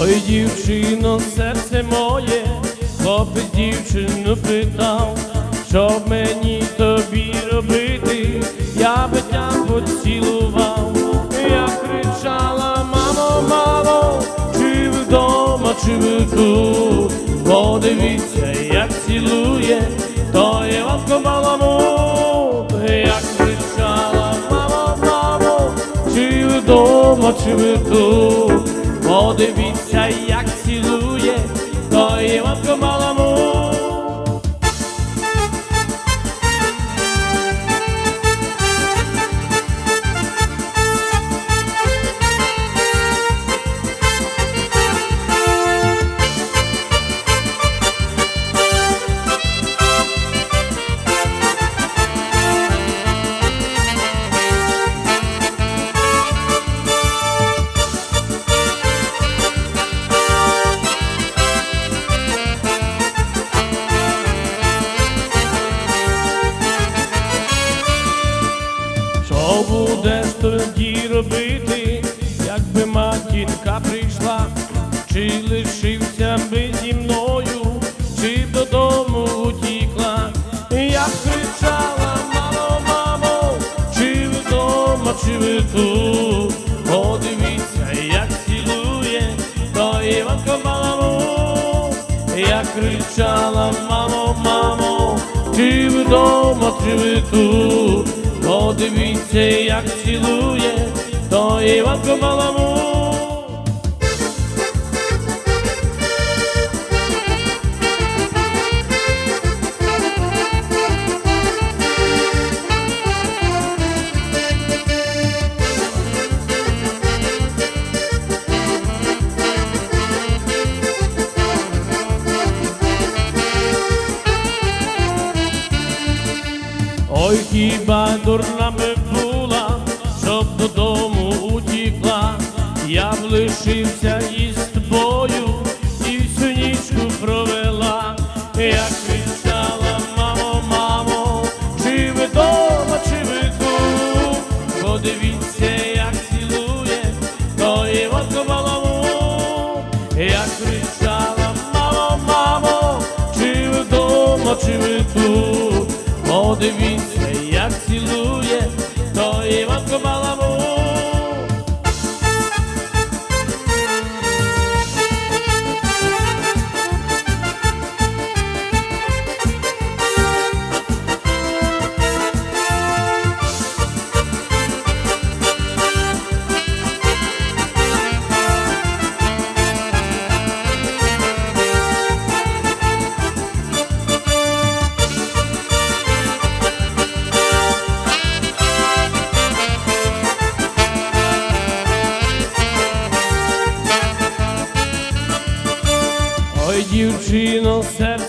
Ой, дівчино, серце моє, хлопець дівчину питав, що мені тобі робити, я би тя поцілував, я кричала, мамо, мамо, чи вдома, чи ви тут, подивіться, як цілує, то є вовко маламут, я кричала, мамо, мамо, чи вдома, чи ви тут, подивіться, Я кричала, мамо, мамо, ви вдома, чи ви тут? Подивіться, як цілує, то Іванко маламу. Провела, я кричала, мамо, мамо, чи ви дома, чи ви тут? Подивіться, як цілує, то Іванко маламу. Я кричала, мамо, мамо, чи ви вдома, чи ви тут? Подивіться,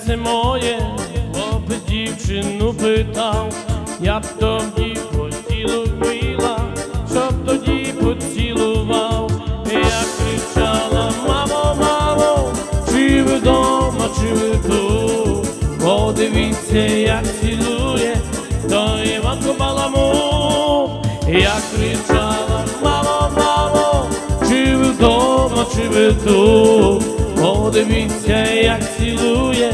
серце моє, хлопець дівчину питав, я б тоді поцілувала, щоб тоді поцілував. Я кричала, мамо, мамо, чи ви вдома, чи ви тут? Подивіться, як цілує, то Іванко маламу. Я кричала, мамо, мамо, чи ви вдома, чи ви тут? Подивіться, як цілує,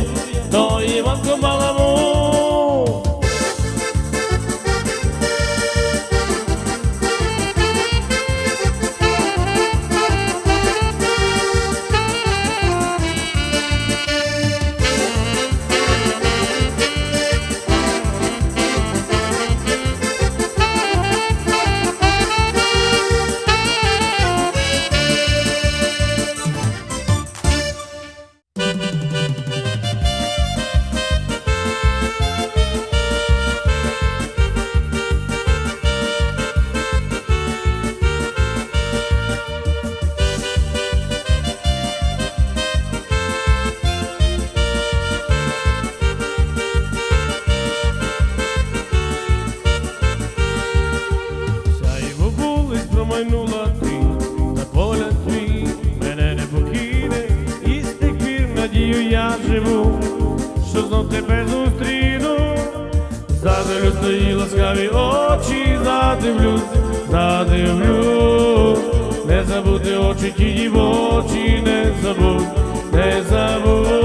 тебе зустріну, задивлюсь твої ласкаві очі, задивлюсь, задивлюсь, не забути очі тіні в очі, не забудь, не забудь.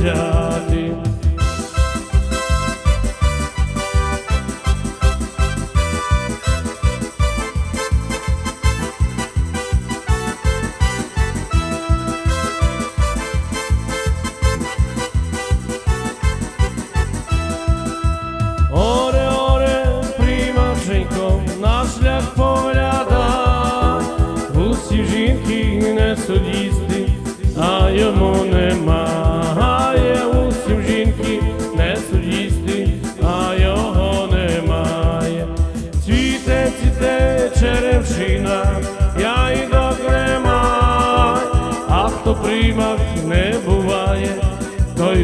життя.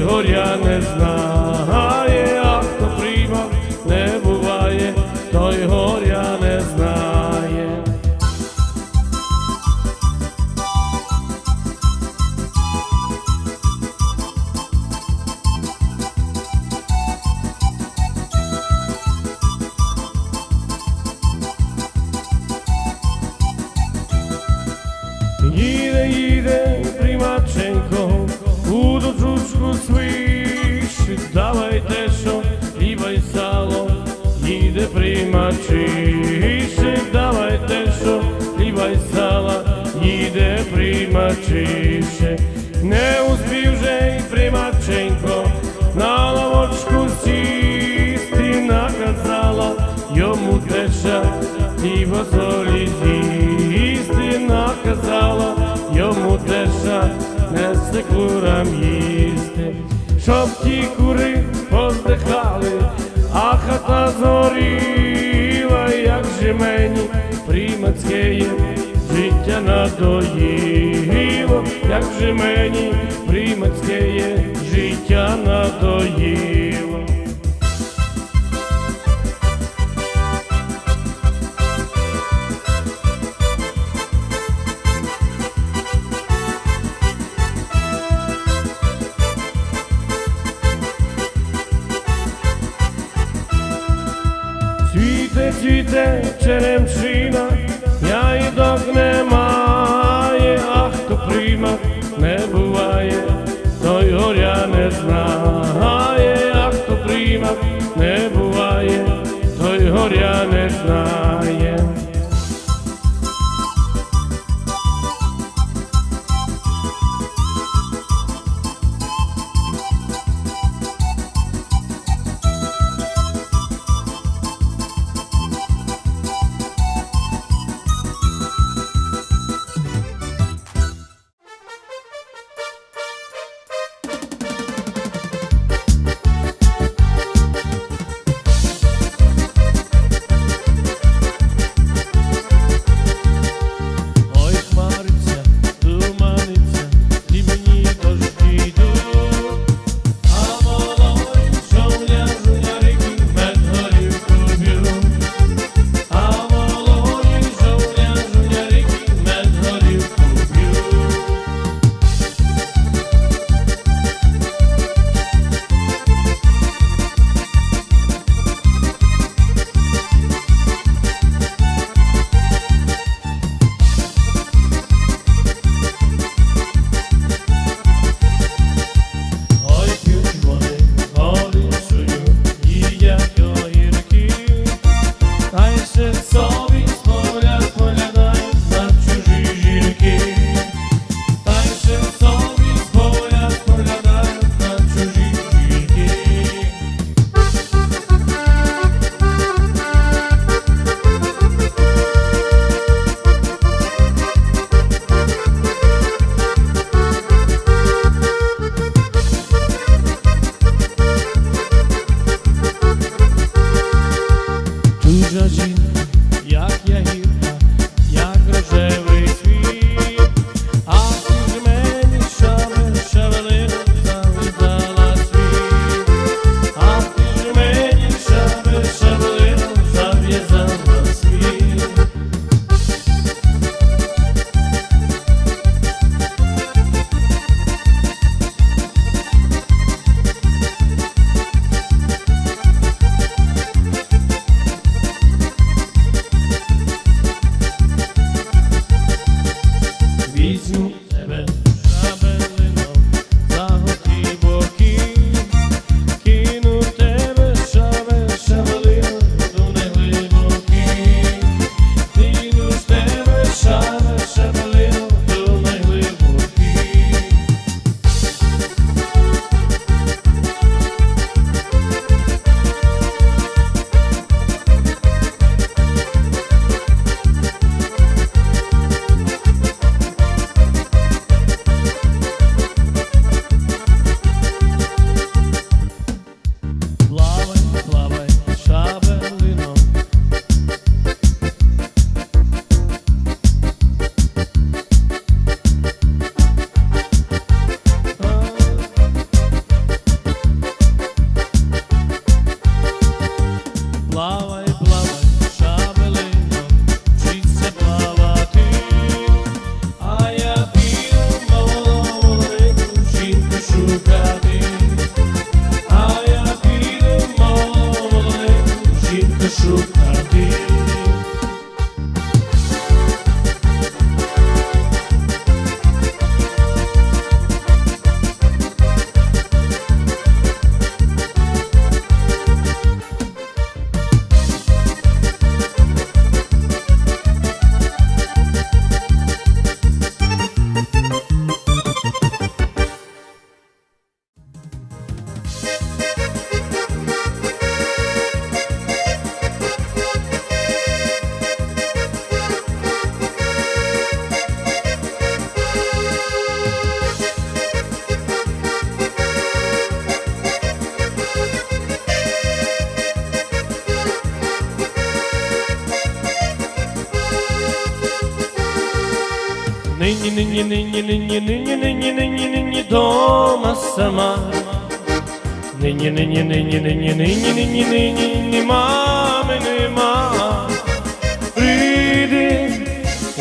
горя не знає. щоб ті кури поздихали, а хата згоріла, як же мені примацьке життя надоїло, як же мені примацьке життя надоїло. моря не знає.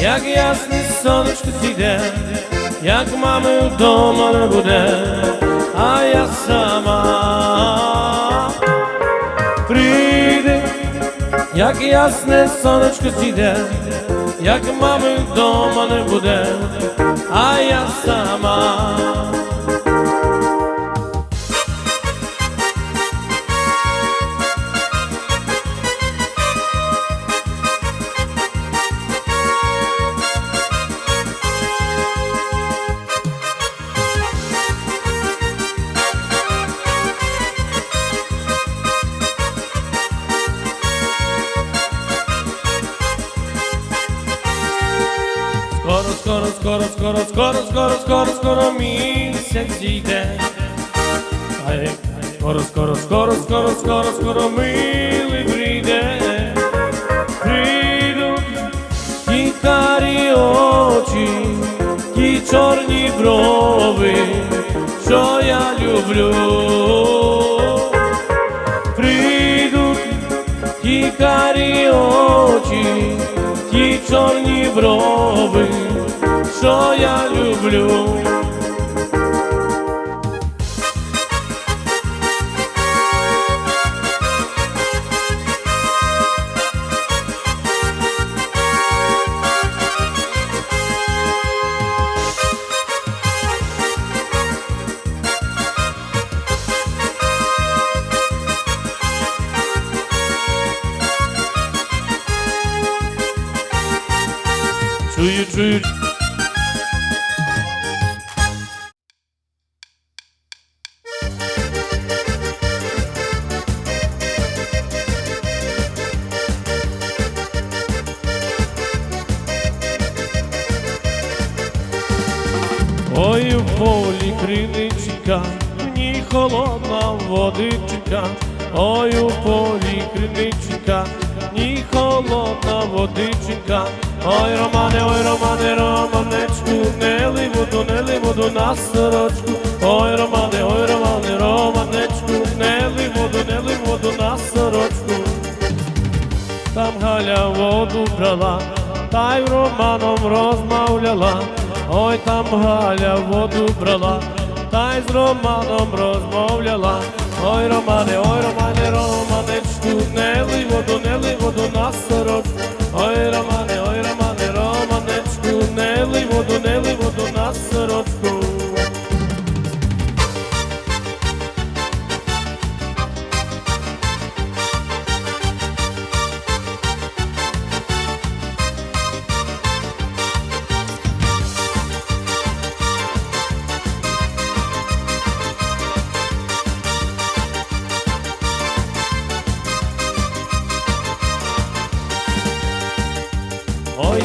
Як ясне сонечко сіде, як мами вдома не буде, а я сама. Прийди, як ясне сонечко сіде, як мами вдома не буде, а я сама. Скоро, скоро, скоро, скоро, скоро, скоро, скоро, місяць зійде. Скоро, скоро, скоро, скоро, скоро, скоро милий прийде. Прийдуть ті карі очі, ті чорні брови, що я люблю. Прийдуть ті карі очі, ті чорні брови, я люблю. На сорочку, ой, Романе, ой, Романе, Романечку, не ли воду, не ли воду на сорочку. Там Галя воду брала, та й Романом розмовляла. Ой, там Галя воду брала, та й з Романом розмовляла. Ой, Романе, ой, Романе, Романечку, не лий воду, не лий воду на сорочку. Ой, Романе,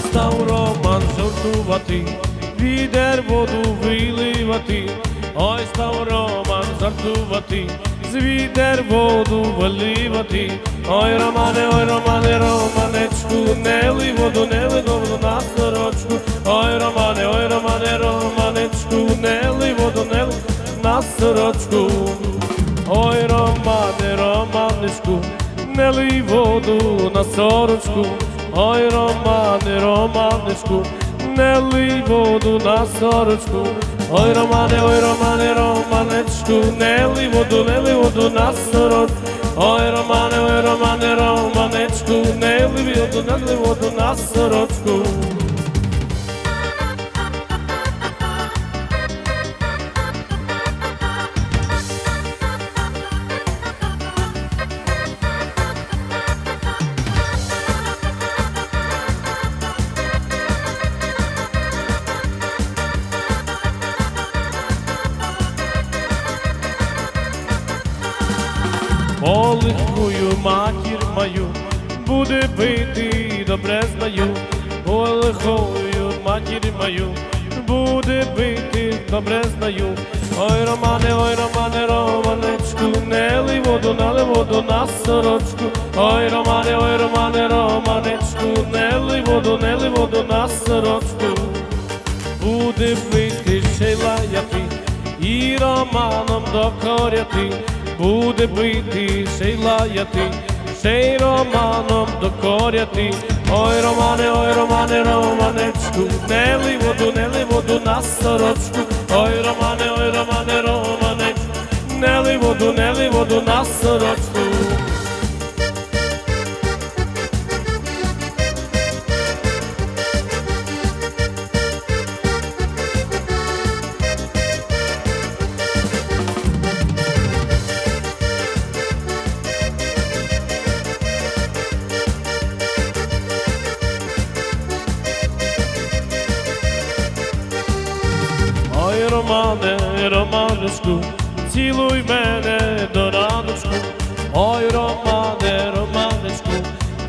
став Роман жартувати, відер воду виливати, ой, став Роман жартувати, з відер воду виливати. Ой, Романе, ой, Романе, Романечку, не лий воду, не лий на сорочку. Ой, Романе, ой, Романе, Романечку, не лий воду, не лий на сорочку. Ой, Романе, Романечку, не лий воду на сорочку. Ой, Романе, Романечку, не лий воду на сорочку. Ой, Романе, ой, Романе, Романечку, не лий воду, не лий воду на сорочку. Ой, Романе, ой, Романе, Романечку, не лий воду, не лий воду на сорочку. Не лий воду, налий воду на сорочку. Ой, Романе, ой, Романе, Романечку, не лий воду, не воду на сорочку. буде пити, ще й і романом докоряти, буде пити, ще й лаяти, ще й романом докоряти. Ой, Романе, ой, Романе, Романечку, не лий воду, не воду на сорочку. Ой, Романе, ой, Романе, Романечку, tuneli vodu na sročku Romane, romanesku цілуй мене до раночку. Ой, Романе, Романечку,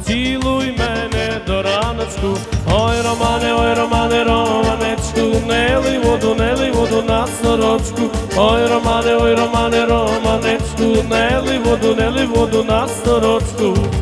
цілуй мене до раночку. Ой, Романе, ой, Романе, Романечку, не лий воду, не лий воду на сорочку. Ой, Романе, ой, Романе, Романечку, не лий воду, не лий воду на сорочку.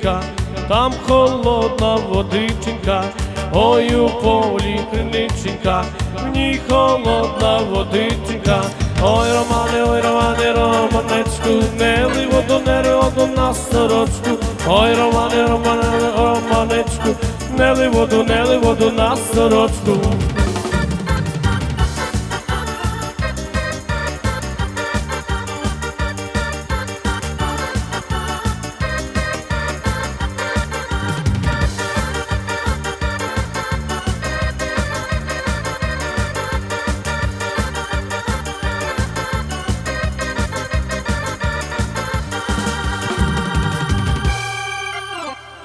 Криниченька, там холодна водиченька, ой, у полі криниченька, в ній холодна водиченька. Ой, Романе, ой, Романе, Романечку, не лий воду, не лий на сорочку. Ой, Романе, Романе, Романечку, не лий воду, не лий воду на сорочку.